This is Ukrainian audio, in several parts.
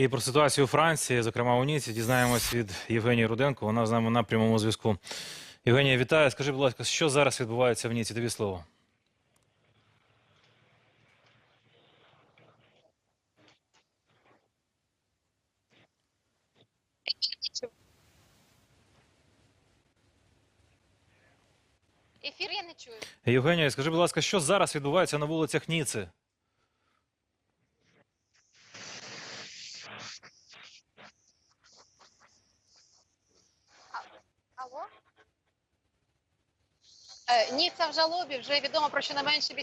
І про ситуацію у Франції, зокрема у Ніці, дізнаємось від Євгенії Руденко. Вона з нами на прямому зв'язку. Євгенія, вітаю. Скажи, будь ласка, що зараз відбувається в Ніці? Тобі слово. Ефір я не чую. Євгенія, скажи, будь ласка, що зараз відбувається на вулицях Ніци? Е, Ніца в жалобі вже відомо про щонайменше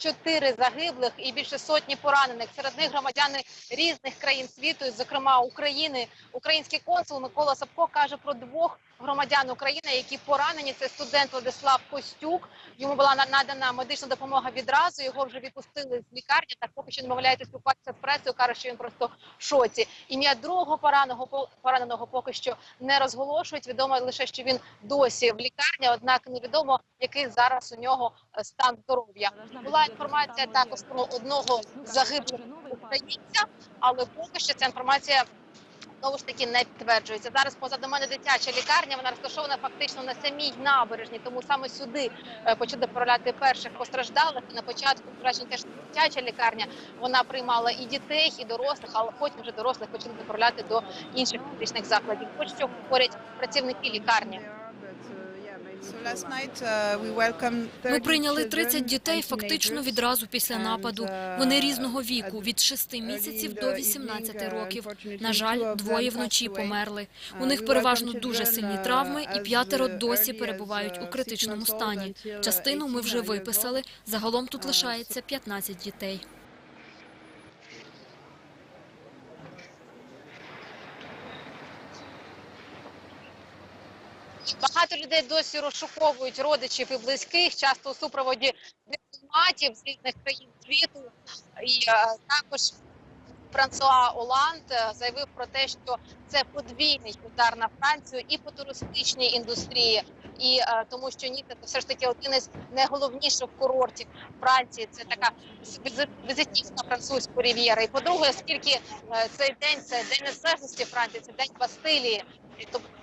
84 загиблих і більше сотні поранених. Серед них громадяни різних країн світу, зокрема України. Український консул Микола Сапко каже про двох громадян України, які поранені. Це студент Владислав Костюк. Йому була на- надана медична допомога відразу. Його вже відпустили з лікарні. Так поки що намовляється спілкуватися з пресою. каже, що він просто в шоці. Ім'я другого пораненого пораненого поки що не розголошують. Відомо лише, що він досі в лікарні, однак невідомо, який зараз у нього стан здоров'я. Була інформація також про одного загиблого українця, але поки що ця інформація. Знову ж таки не підтверджується. Зараз позаду мене дитяча лікарня. Вона розташована фактично на самій набережні, тому саме сюди е, почали доправляти перших постраждалих. На початку враження теж дитяча лікарня. Вона приймала і дітей, і дорослих, але потім вже дорослих почали доправляти до інших медичних закладів. Ось що говорять працівники лікарні. Ми прийняли 30 дітей фактично відразу після нападу. Вони різного віку від 6 місяців до 18 років. На жаль, двоє вночі померли. У них переважно дуже сильні травми, і п'ятеро досі перебувають у критичному стані. Частину ми вже виписали. Загалом тут лишається 15 дітей. Багато людей досі розшуковують родичів і близьких, часто у супроводі дипломатів з різних країн світу. І е, також Франсуа Оланд е, заявив про те, що це подвійний удар на Францію і по туристичній індустрії, і е, тому, що Ніцца це все ж таки один із найголовніших курортів Франції. Це така візи- візитівка французької рів'єри. І по-друге, оскільки е, цей день це день незалежності Франції, це день Бастилії.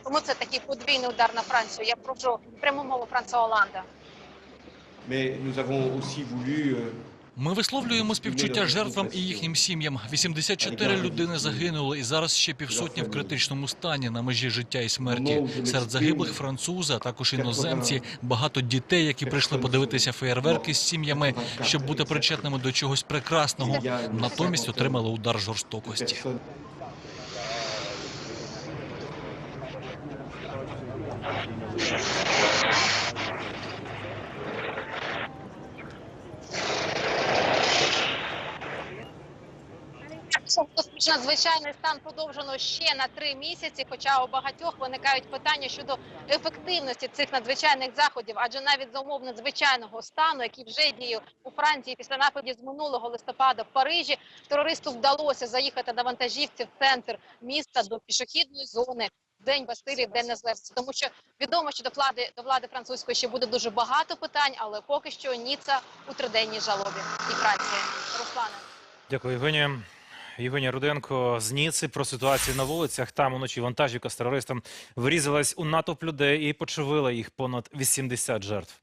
Тому це такий подвійний удар на Францію. Я прошу пряму мову Франсуа Оланда. Euh, Ми висловлюємо співчуття жертвам і їхнім сім'ям. 84 людини загинули, і зараз ще півсотні в критичному стані на межі життя і смерті. Серед загиблих французи, а також іноземці, багато дітей, які прийшли подивитися феєрверки з сім'ями, щоб бути причетними до чогось прекрасного. Натомість отримали удар жорстокості. Надзвичайний стан подовжено ще на три місяці. Хоча у багатьох виникають питання щодо ефективності цих надзвичайних заходів, адже навіть за умов надзвичайного стану, який вже діє у Франції після нападів з минулого листопада в Парижі, терористу вдалося заїхати на вантажівці в центр міста до пішохідної зони. День Бастилії, День Незалежності, тому що відомо, що до влади до влади французької ще буде дуже багато питань, але поки що Ніца у триденній жалобі і праці. Руслане. Дякую, Євгенія. Євгенія Руденко з Ніци про ситуацію на вулицях. Там уночі вантажівка з терористом врізалась у натовп людей і почувила їх понад 80 жертв.